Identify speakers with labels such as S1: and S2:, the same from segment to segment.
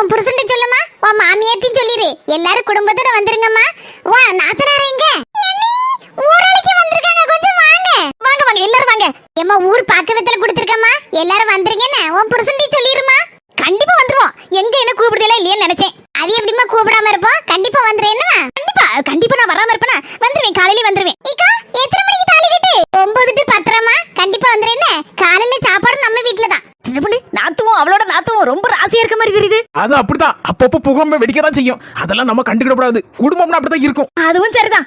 S1: உன் புருஷன்ட்ட சொல்லுமா? உன் மாமியார்ட்டையும் சொல்லிரு. எல்லாரும் குடும்பத்தோட வந்துருங்கம்மா. வா நாத்தனார் எங்க? ஊரலைக்கு வந்திருக்காங்க. கொஞ்சம் வாங்க. வாங்க வாங்க எல்லாரும் வாங்க. ஏம்மா ஊர் பக்கத்துல கொடுத்துருக்கம்மா. எல்லாரும் வந்துருங்கன்னு உன் புருஷன்ட்டையும் சொல்லிருமா. கண்டிப்பா வந்துருவோம். எங்க என்ன கூப்பிடுதல இல்லையேன்னு நினைச்சேன். அது எப்படிம்மா கூப்பிடாம இருப்போம்? கண்டிப்பா வந்துரு கண்டிப்பா கண்டிப்பா நான் வராம இருப்பேனா? வந்துருவேன். காலையில வந்துருவேன் இக்கா எத்தனை மணிக்கு தாலி கட்டு ஒன்பது டு பத்தரமா கண்டிப்பா வந்துரு என்ன காலையில சாப்பாடு நம்ம வீட்டுல தான்
S2: சின்ன பொண்ணு நாத்துவோம் அவளோட ராசியா இருக்க மாதிரி தெரியுது.
S3: அது அப்படிதான் அப்பப்போ புகம்ப வெடிக்க தான் செய்யும். அதெல்லாம் நம்ம கண்டுக்கிட கூடாது குடும்பம்னா அப்படிதான் இருக்கும்.
S2: அதுவும் சரிதான்.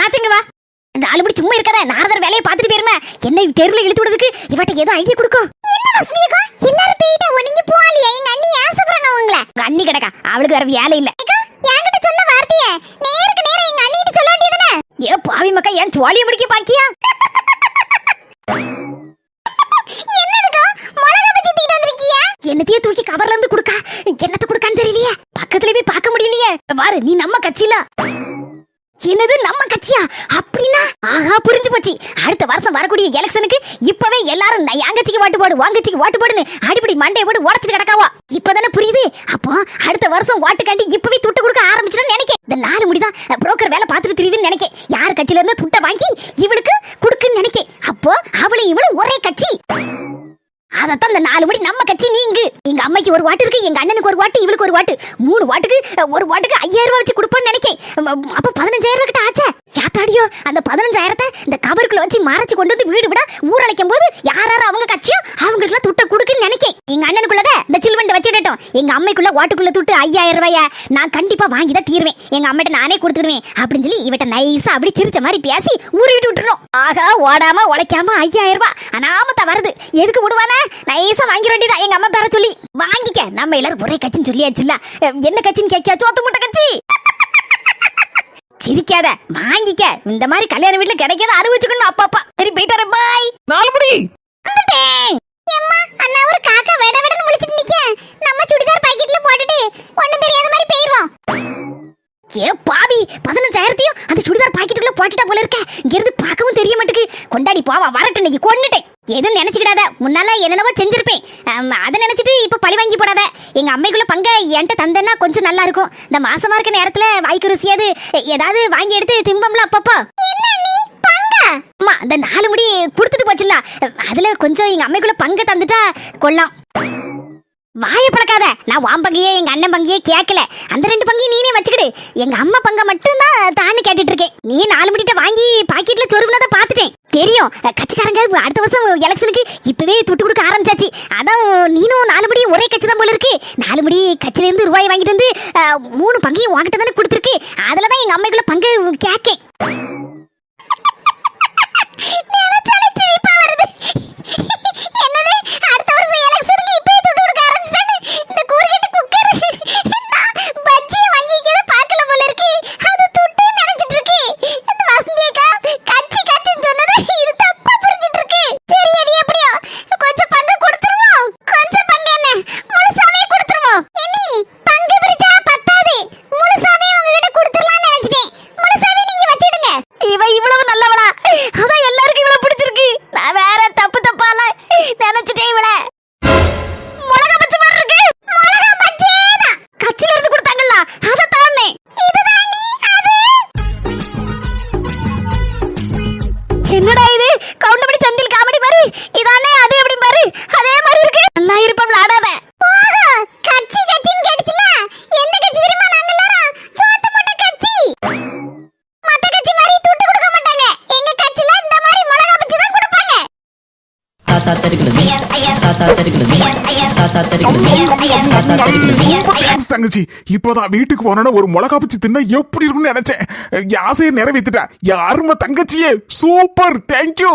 S2: நாத்துங்க வா. இந்த ஆளுபடி சும்மா இருக்காத. நாரதர் வேலையை பார்த்துட்டு போயிருமே. என்ன தெருவில் இழுத்து விடுறதுக்கு இவட்ட ஏதோ ஐடியா கொடுக்கும்
S1: எல்லாரும் போயிட்டா நீங்க போகலையா. எங்க அண்ணி ஆசைப்படுறாங்க உங்களை?
S2: உங்க அண்ணி கிடக்கா. அவளுக்கு வேற வேலை இல்ல.
S1: என்கிட்ட சொன்ன வார்த்தைய. நேருக்கு நேரா எங்க அண்ணிட்ட சொல்ல வேண்டியதுதானே?
S2: ஏ பாவி மக்கா ஏன் சுவாலிய முடிக்க பாக்கியா
S1: என்னதுக்கா மிளகா பச்சி தூக்கிட்டு வந்திருக்கியா
S2: என்னத்தையே தூக்கி கவர்ல இருந்து கொடுக்கா? என்னத்த கொடுக்கான்னு தெரியலையே. பக்கத்துல போய் பார்க்க முடியலையே. பாரு நீ நம்ம கட்சியில. என்னது நம்ம கட்சியா? அப்படின்னா ஆஹா புரிஞ்சு போச்சு. அடுத்த வருஷம் வரக்கூடிய எலெக்ஷனுக்கு இப்பவே எல்லாரும் நான் என் கட்சிக்கு வாட்டு போடு உன் கட்சிக்கு வாட்டு போடுன்னு அடிப்படி மண்டையை போட்டு உடச்சிட்டு கிடக்காவா? இப்பதானே புரியுது? அப்போ அடுத்த வருஷம் வாட்டுக்காண்டி இப்பவே துட்டு கொடுக்க ஆரம்பிச்சிடும் நினைக்க இந்த நாலு முடிதான் புரோக்கர் வேலை பார்த்துட்டு தெரியுதுன்னு நினைக்க யார் கட்சியில இருந்து துட்டை வாங்கி இவளுக்கு கொடுக்குன்னு நினைக்க அப்போ அவளும் இவளும் ஒரே கட்சி. அதத்தான் இந்த நாலு மணி நம்ம கட்சி நீங்க. எங்க அம்மைக்கு ஒரு வாட்டு இருக்கு எங்க அண்ணனுக்கு ஒரு வாட்டு இவளுக்கு ஒரு வாட்டு. மூணு வாட்டுக்கு ஒரு வாட்டுக்கு ஐயாயிரம் ரூபாய் வச்சு கொடுப்போம்னு நினைக்கேன். அப்ப பதினஞ்சாயிரம் ரூபாய் கிட்ட ஆச்சே. யாத்தாடியோ அந்த பதினஞ்சாயிரத்தை இந்த கவருக்குள்ள வச்சு மறைச்சு கொண்டு வந்து வீடு விட ஊரழைக்கும் போது யாராரும் அவங்க கட்சியோ அவங்களுக்கு துட்ட கொடுக்குன்னு நினைக்கேன். எங்க அண்ணனுக்குள்ளத இந்த சில்வண்ட வச்சுடட்டும் எங்க அம்மைக்குள்ள ஓட்டுக்குள்ள துட்டு ஐயாயிரம் ரூபாய? நான் கண்டிப்பா வாங்கி தான் தீருவேன். எங்க அம்மிட்ட நானே கொடுத்துடுவேன். அப்படின்னு சொல்லி இவட்ட நைஸா அப்படி சிரிச்ச மாதிரி பேசி ஊறி விட்டுறோம் ஆகா ஓடாம உழைக்காம ஐயாயிரம் ரூபாய். அனாமத்தா வருது. எதுக்கு விடுவானே? நைஸா வாங்கிட வேண்டியதா? எங்க அம்மா பேர சொல்லி. வாங்கிக்க. நம்ம எல்லாரும் ஒரே கட்சின்னு சொல்லியாச்சுல்ல. என்ன கட்சின்னு கேட்கியா? சோத்து முட்டை கட்சி. சிரிக்காத வாங்கிக்க. இந்த மாதிரி கல்யாண வீட்டுல கிடைக்காத அனுபவிச்சுக்கணும் அப்பா அப்பா சரி போயிட்டு வரேன். பாய்
S3: நாலு
S2: வந்துட்டேன்
S1: அம்மா அண்ணா ஒரு காக்கா வெட வெடன்னு முழிச்சிட்டு நிக்க நம்ம சுடிதார் பாக்கெட்ல போட்டுட்டு ஒண்ணும் தெரியாத மாதிரி போயிருவோம்.
S2: ஏ பாவி பதினஞ்சாயிரத்தையும் அந்த சுடிதார் பாக்கெட்டுக்குள்ள போட்டுட்டா போல இருக்க. இங்க இருந்து பார்க்கவும் தெரிய மாட்டுக்கு கொண்டாடி போவா வரட்டும் இன்னைக்கு கொன்னுட்டேன். எதுவும் நினைச்சுக்கிடாத. முன்னால என்னென்னவோ செஞ்சிருப்பேன். அதை நினைச்சிட்டு இப்போ பழி வாங்கி போடாத. எங்க அம்மைக்குள்ள பங்க என்கிட்ட தந்தேன்னா கொஞ்சம் நல்லா இருக்கும். இந்த மாசமா இருக்க நேரத்துல வாய்க்கு ருசியாது. ஏதாவது வாங்கி எடுத்து திம்பம்ல அப்பப்போ. அம்மா இந்த நாலு முடி கொடுத்துட்டு போச்சுல அதுல கொஞ்சம் எங்க அம்மைக்குள்ள பங்கை தந்துட்டா கொல்லாம். வாய பழக்காத நான் வான் பங்கையே எங்க அண்ணன் பங்கையே கேட்கல அந்த ரெண்டு பங்கையும் நீனே வச்சுக்கிடு. எங்க அம்மா பங்க மட்டும் தான் தான்னு கேட்டுட்டு இருக்கேன் நீ நாலு மணிட்ட வாங்கி பாக்கெட்ல சொருகுனதை பார்த்துட்டேன். தெரியும். கட்சிக்காரங்க அடுத்த வருஷம் எலெக்ஷனுக்கு இப்பவே துட்டு கொடுக்க ஆரம்பிச்சாச்சு. அதான் நீனும் நாலு மணி ஒரே கட்சி தான் போல இருக்கு. நாலு மணி கட்சியில இருந்து ரூபாய் வாங்கிட்டு வந்து மூணு பங்கையும் வாங்கிட்டு தானே கொடுத்துருக்கு. அதுல தான் எங்க அம்மைக்குள்ள பங்கு கேக்கேன்.
S1: என்னது? அடுத்த
S3: தங்கச்சி. இப்போதான் வீட்டுக்கு போனோட ஒரு மிளகா பச்சி தின்ன எப்படி இருக்கும்னு நினைச்சேன். என் ஆசையை நிறைவேத்திட்டா. யாருமா தங்கச்சியே சூப்பர் தேங்க்யூ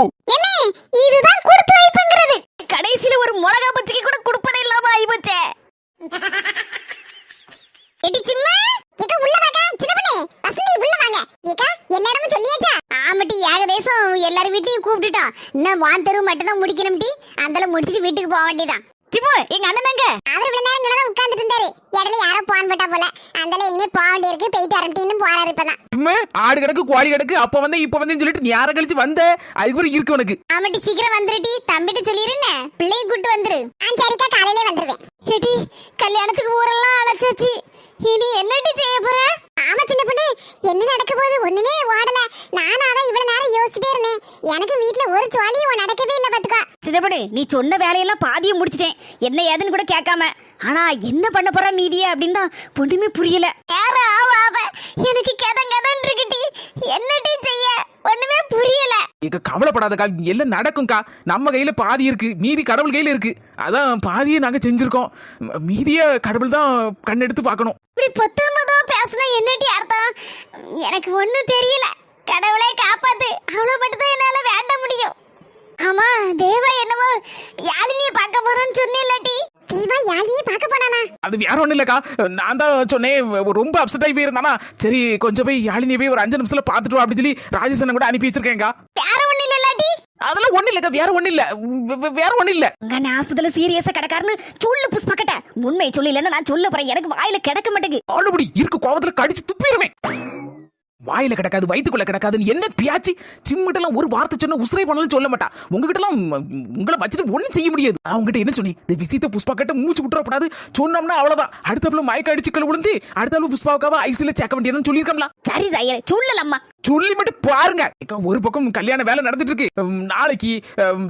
S1: இதுதான் கொடுத்து வைப்புங்கிறது.
S2: கடைசியில ஒரு மிளகா பச்சைக்கு கூட கொடுப்பதே இல்லாம ஆயிப்போச்சே.
S1: எடி சிம்மா இக்க உள்ள வாங்க சின்னப்பனே வசந்தி உள்ள வாங்க. இக்க எல்லா இடமும் சொல்லியாச்சா? ஆமாட்டி ஏகதேசம் எல்லார் வீட்லயும் கூப்பிட்டுட்டோம். இன்னும் வான் தெருவு மட்டும் தான் முடிக்கணும் டி. அந்தல முடிச்சிட்டு வீட்டுக்கு போக வேண்டியதான்
S2: சிம்மு எங்க அண்ணன் எங்க?
S1: அவர் இவ்வளவு நேரம் இங்கதான் உட்கார்ந்துட்டு இருந்தாரு. இடையில யாரோ போன் போட்டா போல. அந்தால எங்கே போக வேண்டியிருக்கு. போயிட்டு அரட்டின்னு போறாரு இப்பதான்.
S3: ஆடு கிடக்கு கோழி கிடக்கு. அப்ப வந்து இப்ப வந்து சொல்லிட்டு நீ யாரை கழிச்சு வந்த? அதுக்கப்புறம் இருக்கு உனக்கு.
S1: ஆமாட்டி சீக்கிரம் வந்துருடி தம்பிட்ட சொல்லிருன்னு பிள்ளைய கூட்டு வந்துரு. ஆ சரிக்கா. காலையிலே வந்துருவேன்.
S2: ஏடி கல்யாணத்துக்கு ஊரெல்லாம் அழைச்சாச்சு. இனி என்னடி செய்ய போற?
S1: ஆமா சின்ன பொண்ணு. என்ன நடக்க போகுது? ஒண்ணுமே ஓடல. நானும் அதான் இவ்வளவு நேரம் யோசிச்சுட்டே இருந்தேன். எனக்கு வீட்ல ஒரு சுவாலியும் நடக்கவே இல்ல பாத்துக்கா.
S2: சிதப்படு நீ சொன்ன வேலையெல்லாம் பாதியும் முடிச்சிட்டேன். என்ன ஏதுன்னு கூட கேட்காம. ஆனா என்ன பண்ண போற மீதியே அப்படின்னு தான் ஒண்ணுமே புரியல.
S1: யாரு ஆவ ஆவ எனக்கு கதன் கதன் இருக்குடி. என்னடி செய்ய? ஒண்ணுமே புரியல.
S3: இங்க கவலைப்படாதக்கா எல்லாம் நடக்கும்க்கா. நம்ம கையில பாதி இருக்கு. மீதி கடவுள் கையில இருக்கு. அதான் பாதியை நாங்க செஞ்சிருக்கோம். மீதிய கடவுள் தான் கண்ணெடுத்து பார்க்கணும்.
S1: இப்படி பொத்தாமதோ பேசினா என்னடி அர்த்தம்? எனக்கு ஒண்ணும் தெரியல. கடவுளே காப்பாத்து. அவ்வளவு மட்டும் தான் என்னால வேண்ட முடியும் ஆமா தேவா என்னமோ யாழினிய பார்க்க போறேன்னு சொன்னேன்லடி தேவா யாழினிய பார்க்க போனானா?
S3: அது வேற ஒண்ணும் இல்லக்கா. நான் தான் சொன்னேன் ரொம்ப அப்செட் ஆகி போயிருந்தானா. சரி கொஞ்சம் போய் யாழினியை போய் ஒரு அஞ்சு நிமிஷத்துல பாத்துட்டு வா அப்படின்னு சொல்லி ராஜேஷனை கூட அனுப்பி வச்சிருக்கேன்க்கா.
S1: வேற ஒண்ணு இல்லலாடி
S3: அதெல்லாம் ஒண்ணு இல்லக்கா வேற ஒண்ணு இல்ல. வே- வேற ஒண்ணு இல்ல.
S2: உங்க ஆஸ்பத்திரியில சீரியஸா கிடக்காருன்னு சொல்லு புஷ்பக்கட்ட உண்மை சொல்லி இல்லைன்னா நான் சொல்ல போறேன். எனக்கு வாயில கிடக்க மாட்டேங்குது.
S3: ஆளுபடி இருக்கு கோவத்துல கடிச்சு துப்பிடுவேன். வாயில கிடக்காது வயித்துக்குள்ள கிடக்காதுன்னு என்ன பியாச்சு? சிம்மிட்டெல்லாம் ஒரு வார்த்தை சொன்ன உசுரை பண்ணாலும் சொல்ல மாட்டா. உங்ககிட்ட எல்லாம் உங்களை வச்சுட்டு ஒண்ணும் செய்ய முடியாது. அவங்ககிட்ட என்ன சொன்னி இந்த விஷயத்த புஷ்பா கிட்ட மூச்சு விட்டுறப்படாது. சொன்னோம்னா அவ்வளவுதான். அடுத்தப்புல மயக்க அடிச்சுக்கள் விழுந்து அடுத்தாப்புல புஷ்பாவுக்காக ஐசில சேர்க்க வேண்டியதுன்னு சொல்லியிருக்கோம்ல
S2: சரி தையல சொல்லலம்மா.
S3: சொல்லி மட்டும் பாருங்க. ஒரு பக்கம் கல்யாண வேலை நடந்துட்டு இருக்கு நாளைக்கு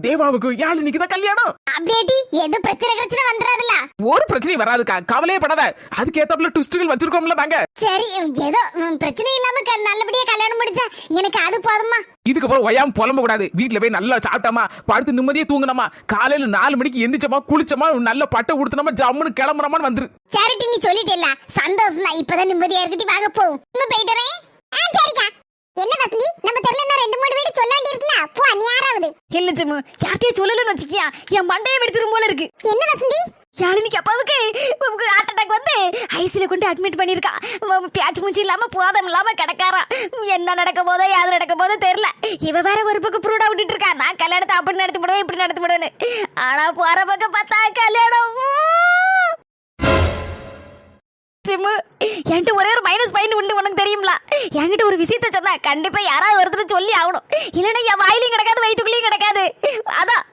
S3: தேவாவுக்கு யாழினிக்கு தான் கல்யாணம்.
S1: அப்படியேடி எது பிரச்சனை பிரச்சனை வந்துடாதுல்ல
S3: ஒரு பிரச்சனையும் வராதுக்கா. கவலையே படாத. அதுக்கு ஏத்தாப்புல ட்விஸ்டுகள் வச்சிருக்கோம்ல நாங்க
S1: சரி ஏதோ பிரச்சனை இல்லாம நல்லபடியா கல்யாணம் முடிச்சா எனக்கு அது போதுமா
S3: இதுக்கப்புறம் ஒய்யாம புலம்ப கூடாது. வீட்டுல போய் நல்லா சாப்பிட்டோமா படுத்து நிம்மதியா தூங்கினோமா காலையில நாலு மணிக்கு எந்திரிச்சோமா குளிச்சோமா நல்ல பட்டை உடுத்தினோமா ஜம்முன்னு கிளம்புறோமான்னு வந்துரு.
S1: சேரிட்டி நீ சொல்லிட்டேல்ல. சந்தோஷம் தான் இப்பதான் நிம்மதியா இருக்கட்டி வாங்க போவோம் இன்னும் போயிட்டு வரேன். ஆ சரிக்கா. என்ன வசந்தி? நம்ம தெருல ரெண்டு மூணு வீடு சொல்லாண்டி இருக்குல்ல போ நீ யாராவது.
S2: இல்ல சிம்மு யார்கிட்டயே சொல்லலன்னு வச்சுக்கியா? என் மண்டையை வெடிச்சிரும் போல இருக்கு.
S1: என்ன வசந்தி?
S2: யாழினிக்கு அப்பாவுக்கு ஹார்ட் அட்டாக் வந்து ஐசியில் கொண்டு அட்மிட் பண்ணியிருக்கான் பேச்சு மூச்சு இல்லாம போதம் இல்லாம கிடக்காரா என்ன நடக்க போதோ யாது நடக்க போதோ தெரியல. இவ வேற ஒரு பக்கம் ப்ரூடா விட்டுட்டு இருக்கா. நான் கல்யாணத்தை அப்படி நடத்தி போடுவேன் இப்படி நடத்தி போடுவேன்னு. ஆனா போற பக்கம் பார்த்தா கல்யாணம் சிம்மு என்கிட்ட ஒரே ஒரு மைனஸ் பாயிண்ட் உண்டு உனக்கு தெரியுங்களா என்கிட்ட ஒரு விஷயத்த சொன்னா கண்டிப்பா யாராவது ஒருத்தர் சொல்லி ஆகணும். இல்லைன்னா என் வாயிலையும் கிடக்காது வயிற்றுக்குள்ளேயும் கிடக்காது. அதான்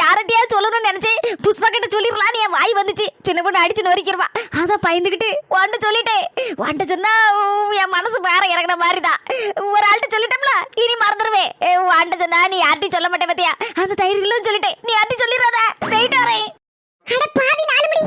S2: யார்கிட்டயாவது சொல்லணும்னு நினைச்சேன். புஷ்பா கிட்ட சொல்லிடலான்னு என் வாய் வந்துச்சு. சின்ன பொண்ணு அடிச்சு நொறிக்கிறவா அதான் பயந்துக்கிட்டு வாண்ட சொல்லிட்டேன். வாண்ட சொன்னா என் மனசு வேற இறங்குற மாதிரி தான் ஒரு ஆள்கிட்ட சொல்லிட்டோம்ல இனி மறந்துடுவேன் வாண்ட சொன்னா நீ யார்ட்டையும் சொல்ல மாட்டேன் பத்தியா? அந்த தைரியங்களும் சொல்லிட்டேன். நீ யார்ட்டையும் சொல்லிடாத. போயிட்டு வரேன்.
S1: அட நாலு மணி.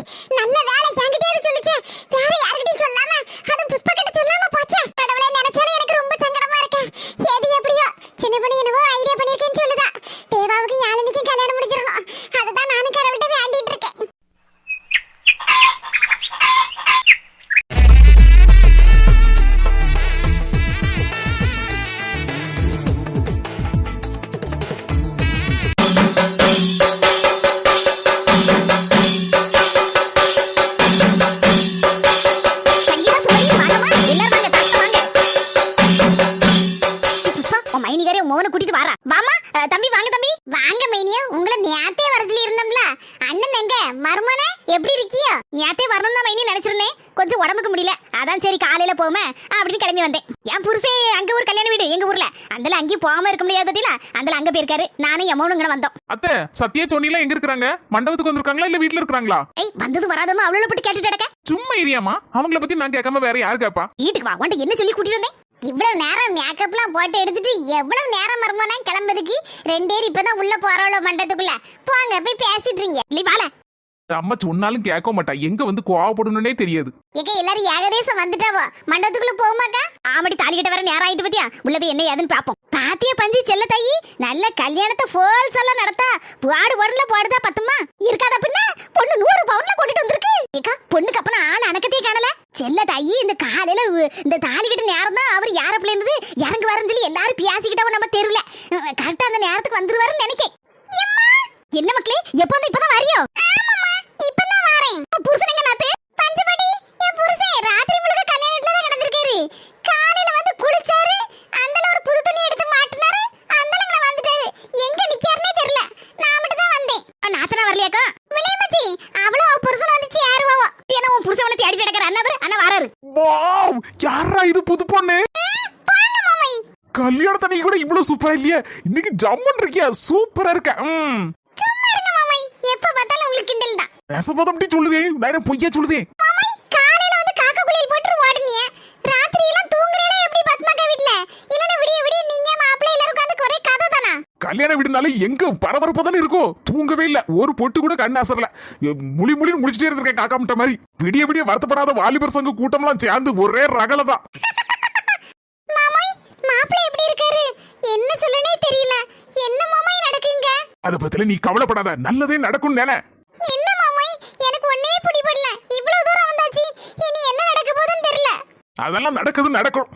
S1: அந்தல அங்கேயும் போகாம இருக்க முடியாது பத்தியில அந்தல அங்க போயிருக்காரு. நானும் எமௌனும் இங்க வந்தோம்.
S4: அத்தை சத்திய சொன்னீங்களா எங்க இருக்கிறாங்க மண்டபத்துக்கு வந்திருக்காங்களா இல்ல வீட்டுல இருக்கிறாங்களா
S1: ஏய் வந்தது வராதமா அவ்வளவு போட்டு கேட்டுட்டு கிடக்க.
S4: சும்மா இரியாமா அவங்கள பத்தி நான் கேட்காம வேற யாரு கேப்பா?
S1: வீட்டுக்கு வா. உன்ட்ட என்ன சொல்லி கூட்டிட்டு வந்தேன்? இவ்வளவு நேரம் மேக்கப்லாம் போட்டு எடுத்துட்டு எவ்வளவு நேரம் மருமனா கிளம்புறதுக்கு? ரெண்டு பேர் இப்பதான் உள்ள போறவளோ மண்டத்துக்குள்ள போங்க போய் பேசிட்டு இருக்கீங்க நீ வாழ
S4: அம்மா சொன்னாலும் கேட்க மாட்டா. எங்க வந்து கோவப்படணும்னே தெரியாது.
S1: எங்க எல்லாரும் ஏகதேசம் வந்துட்டாவோ? மண்டபத்துக்குள்ள போமாக்கா ஆமடி தாலி கட்ட வர நேரம் ஆயிட்டு பத்தியா? உள்ள போய் என்ன ஏதுன்னு பாப்போம். பாத்தியா பஞ்சி செல்ல தாயி? நல்ல கல்யாணத்தை ஃபோல்ஸ் எல்லாம் நடத்தா. பாடு வரல பாடுதா பத்துமா? இருக்காத பின்ன? பொண்ணு நூறு பவுன்ல கொண்டுட்டு வந்திருக்கு. ஏக்கா பொண்ணுக்கு அப்புறம் ஆள் அணக்கத்தையே காணல. செல்ல தாயி இந்த காலையில உ- இந்த தாலி நேரம் தான் அவர் யார பிள்ளைந்தது இறங்கு வரன்னு சொல்லி எல்லாரும் பியாசிக்கிட்டவோ நம்ம தெருவில. கரெக்டா அந்த நேரத்துக்கு வந்துருவாருன்னு நினைக்கேன். என்ன மக்களே எப்ப வந்து இப்பதான் வரியோ? ஆமாமா இப்பதான் வரேன். புருஷன் எங்க நாத்து. பஞ்சபடி என் புருஷன் ராத்திரி முழுக்க கல்யாணத்துல தான் நடந்திருக்காரு காலையில வந்து குளிச்சாரு அந்தல ஒரு புது துணி எடுத்து மாட்டினாரு அந்தல இங்க வந்துட்டாரு. எங்க நிக்காருனே தெரியல. நான் மட்டும் தான் வந்தேன். நாத்தனா வரலையாக்கா? விளையமச்சி அவளும் அவ புருஷன் வந்து சேருவாவோ
S2: ஏன்னா உன் புருஷன் வந்து தேடி கிடக்குற அண்ணா பேர் அண்ணா வராரு.
S3: வாவ் யாரா இது புது பொண்ணு? கல்யாணத்தனைக்கு கூட இவ்வளவு சூப்பரா இல்லையா? இன்னைக்கு ஜம்மன் இருக்கியா? சூப்பரா இருக்க. ம்.
S1: கிண்டல் தான்.
S3: நெசப்பதம் சொல்லுதே நான் பொய்யா சொல்லுதே.
S1: மாமாய் காலையில வந்து காக்கா குளியல் போட்டு ஓடுனிய. ராத்திரி எல்லாம் தூங்குறீங்களே எப்படி பத்மாக்கா வீட்ல? இல்லனா விடிய விடிய நீங்க மாப்பிள்ளை எல்லாரும் உட்கார்ந்து ஒரே கதை தானா?
S3: கல்யாண வீடுனாலே எங்க பரபரப்பா தானே இருக்கும் தூங்கவே இல்ல. ஒரு பொட்டு கூட கண்ணு அசரல முழி முழின்னு முடிச்சிட்டே இருந்திருக்கேன் காக்கா முட்டை மாதிரி. விடிய விடிய வருத்தப்படாத வாலிபர் சங்க கூட்டம்லாம் சேர்ந்து ஒரே ரகல தான்.
S1: மாமாய் மாப்பிள்ளை எப்படி இருக்காரு? என்ன சொல்லனே தெரியல. என்ன மாமாய் நடக்குங்க?
S3: அத பத்தில நீ கவலைப்படாத. நல்லதே நடக்கும் நினை
S1: என்ன மாமாய் எனக்கு ஒண்ணுமே பிடிபடல இவ்வளவு தூரம் வந்தாச்சு இனி என்ன நடக்க போகுதுன்னு தெரியல
S3: அதெல்லாம் நடக்குது நடக்கும்.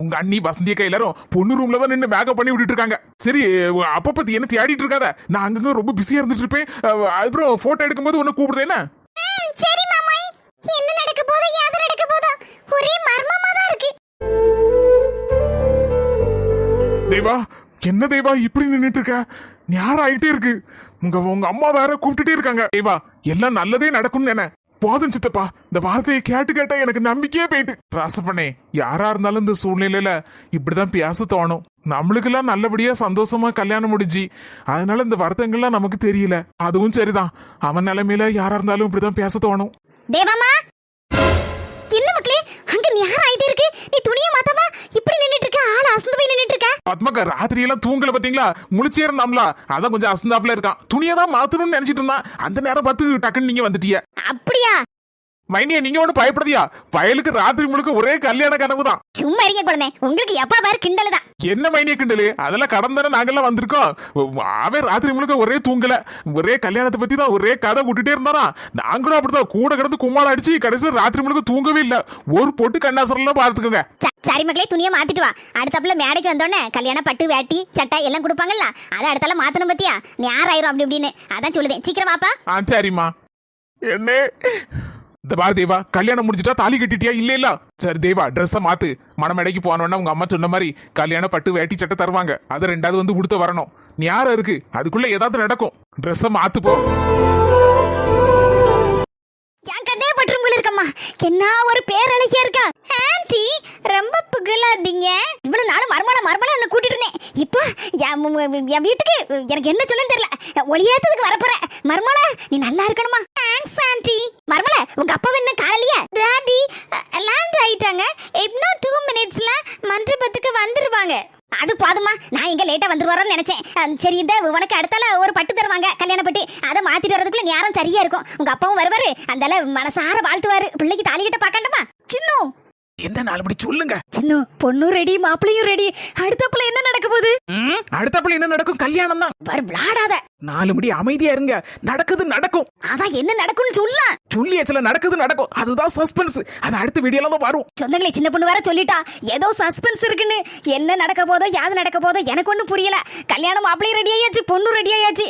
S3: உங்க அண்ணி வசந்தி அக்கா எல்லாரும் பொண்ணு ரூம்ல தான் நின்று மேக்கப் பண்ணி விட்டுட்டு இருக்காங்க. சரி அப்ப பத்தி என்ன தேடிட்டு இருக்காத? நான் அங்கங்க ரொம்ப பிஸியா இருந்துட்டு இருப்பேன். அஹ், அப்புறம் போட்டோ எடுக்கும்போது உன்னை கூப்பிடுறேன் என்ன?
S1: ம், சரி மாமாய் என்ன நடக்க போதோ யாது நடக்க போதோ ஒரே மர்மமா தான் இருக்கு.
S3: தேவா என்ன தேவா இப்படி நின்னுட்டு இருக்க? ஞாரம் ஆயிட்டே இருக்கு. உங்க உங்க அம்மா வேற கூப்பிட்டுட்டே இருக்காங்க. தேவா எல்லாம் நல்லதே நடக்கும்னு என்ன? போதும் சித்தப்பா. இந்த வார்த்தையை கேட்டு கேட்டா எனக்கு நம்பிக்கையே போயிட்டு. ராசப்பண்ணே யாரா இருந்தாலும் இந்த சூழ்நிலையில இப்படிதான் பேச தோணும். நம்மளுக்கெல்லாம் நல்லபடியா சந்தோஷமா கல்யாணம் முடிஞ்சு அதனால இந்த வருத்தங்கள்லாம் நமக்கு தெரியல. அதுவும் சரிதான். அவன் நிலைமையில யாரா இருந்தாலும் இப்படிதான் பேச தோணும்.
S2: தேவாமா நேரம் ஆயிட்டே இருக்கு நீ துணியை மாத்தாம இப்படி நின்னுட்டு இருக்க ஆள் அசந்து போய் நின்னுட்டு இருக்க
S3: பத்மக்கா ராத்திரி எல்லாம் தூங்கல பாத்தீங்களா? முழிச்சே இருந்தாம்ல அதான் கொஞ்சம் அசந்தாப்புல இருக்கான். துணியை தான் மாத்தணும்னு நினைச்சிட்டு இருந்தான். அந்த நேரம் பார்த்து டக்குன்னு நீங்க வந்துட்டீங்க.
S2: அப்படியா?
S3: மைனியா நீங்க ஒண்ணு பயப்படுதியா வயலுக்கு ராத்திரி முழுக்க ஒரே கல்யாண கனவு தான்
S2: சும்மா இருங்க குழந்தை. உங்களுக்கு எப்ப பாரு கிண்டல் தான்
S3: என்ன மைனிய கிண்டலு? அதெல்லாம் கடந்தானே நாங்கெல்லாம் வந்திருக்கோம். அவன் ராத்திரி முழுக்க ஒரே தூங்கல. ஒரே கல்யாணத்தை பத்தி தான் ஒரே கதை விட்டுட்டே இருந்தானா? நாங்களும் அப்படிதான் கூட கிடந்து கும்மாளம் அடிச்சு கடைசியில் ராத்திரி முழுக்க தூங்கவே இல்ல. ஒரு பொட்டு கண்ணாசரெல்லாம் பார்த்துக்கோங்க.
S2: சரி மக்களே துணியை மாத்திட்டு வா. அடுத்தப்புல மேடைக்கு வந்தோடனே கல்யாண பட்டு வேட்டி சட்டை எல்லாம் கொடுப்பாங்கல்ல? அதை அடுத்தால மாத்தணும் பத்தியா? நேரம் ஆயிரும் அப்படி இப்படின்னு. அதான் சொல்லுதேன். சீக்கிரம் வாப்பா.
S3: ஆ சரிம்மா. என்ன. இந்த பாரு தேவா கல்யாணம் முடிஞ்சிட்டா தாலி கட்டிட்டியா? இல்ல இல்ல. சரி தேவா ட்ரெஸ்ஸை மாத்து. மணமேடைக்கு போனோம்னா உங்க அம்மா சொன்ன மாதிரி கல்யாண பட்டு வேட்டி சட்டை தருவாங்க. அதை ரெண்டாவது வந்து உடுத்த வரணும். ஞாரம் இருக்கு? அதுக்குள்ள ஏதாவது நடக்கும். ட்ரெஸ்ஸை மாத்து போ
S2: பற்றும் என்ன ஒரு பேரழகியா இருக்கா? ஆன்ட்டி ரொம்ப புகழாதீங்க. இவ்வளவு நாள் மர்மல மர்மல என்ன கூட்டிட்டு இருந்தேன். இப்போ என் வீட்டுக்கு எனக்கு என்ன சொல்லுன்னு தெரியல. ஒளியாத்ததுக்கு வரப்போற. மர்மல நீ நல்லா இருக்கணுமா? தேங்க்ஸ் ஆன்ட்டி மர்மல உங்க அப்பா என்ன காலையில டாடி லேண்ட் ஆயிட்டாங்க இன்னும் டூ மினிட்ஸ்ல மண்டபத்துக்கு வந்துருவாங்க அது போதுமா லேட்டாக வந்துருவாரோன்னு நினைச்சேன். சரி இந்த உனக்கு அடுத்தால ஒரு பட்டு தருவாங்க கல்யாண பட்டு. அதை மாத்திட்டு வரதுக்குள்ள நேரம் சரியா இருக்கும். உங்க அப்பாவும் வருவாரு. அந்தால மனசார வாழ்த்துவாரு. பிள்ளைக்கு தாலிக்கிட்ட பார்க்கண்டமா சின்ன!
S5: என்ன நாலுபடி சொல்லுங்க?
S2: சின்ன பொண்ணும் ரெடி மாப்பிளையும் ரெடி அடுத்தப்புல என்ன நடக்க போகுது?
S5: அடுத்தாப்புல என்ன நடக்கும்? கல்யாணம் தான்.
S2: வர விளாடாத
S5: நாலு மணி அமைதியா இருங்க. நடக்குது நடக்கும்.
S2: அதான் என்ன நடக்கும்னு சொல்லலாம்
S5: சொல்லியாச்சுல நடக்குது நடக்கும். அதுதான் சஸ்பென்ஸ் அது அடுத்த வீடியோல தான் வரும்.
S2: சொந்தங்களே சின்ன பொண்ணு வேற சொல்லிட்டா. ஏதோ சஸ்பென்ஸ் இருக்குன்னு. என்ன நடக்க போதோ யாது நடக்க போதோ எனக்கு ஒன்றும் புரியல. கல்யாணம் மாப்பிளையும் ரெடி ஆயாச்சு பொண்ணு ரெடி ஆயாச்சு.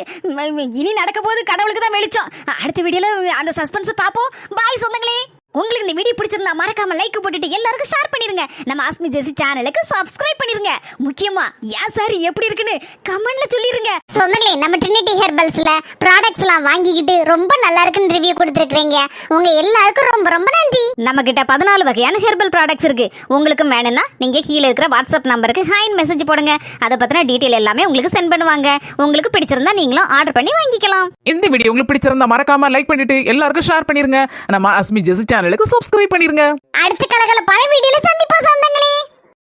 S2: இனி நடக்க போது கடவுளுக்கு தான் வெளிச்சம். அடுத்த வீடியோல அந்த சஸ்பென்ஸ் பார்ப்போம். பாய் சொந்தங்களே. உங்களுக்கு இந்த வீடியோ பிடிச்சிருந்தா மறக்காம லைக் போட்டுட்டு எல்லாருக்கும் ஷேர் பண்ணிருங்க. நம்ம ஆஸ்மி ஜெசி சேனலுக்கு சப்ஸ்கிரைப் பண்ணிருங்க. முக்கியமா ஏன் சாரி எப்படி இருக்குன்னு? கமெண்ட்ல சொல்லிருங்க.
S1: சொந்தங்களே நம்ம ட்ரினிட்டி ஹெர்பல்ஸ்ல ப்ராடக்ட்ஸ்லாம் வாங்கிக்கிட்டு ரொம்ப நல்லா இருக்குன்னு ரிவ்யூ கொடுத்துருக்கீங்க உங்க எல்லாருக்கும் ரொம்ப ரொம்ப நன்றி.
S2: நம்ம கிட்ட பதினாலு வகையான ஹெர்பல் ப்ராடக்ட்ஸ் இருக்கு. உங்களுக்கும் வேணும்னா நீங்க கீழே இருக்கிற வாட்ஸ்அப் நம்பருக்கு ஹாய் மெசேஜ் போடுங்க. அதை பத்தின டீட்டெயில் எல்லாமே உங்களுக்கு சென்ட் பண்ணுவாங்க. உங்களுக்கு பிடிச்சிருந்தா நீங்களும் ஆர்டர் பண்ணி வாங்கிக்கலாம்.
S5: இந்த வீடியோ உங்களுக்கு பிடிச்சிருந்தா மறக்காம லைக் பண்ணிட்டு எல்லாருக்கும் ஷேர் பண்ணிருங்க. நம்ம அஸ்மி ஜெசி சேனலுக்கு சப்ஸ்கிரைப் பண்ணிருங்க.
S1: அடுத்த கலகலப்பான வீடியோல சந்திப்போம் சொந்தங்களே.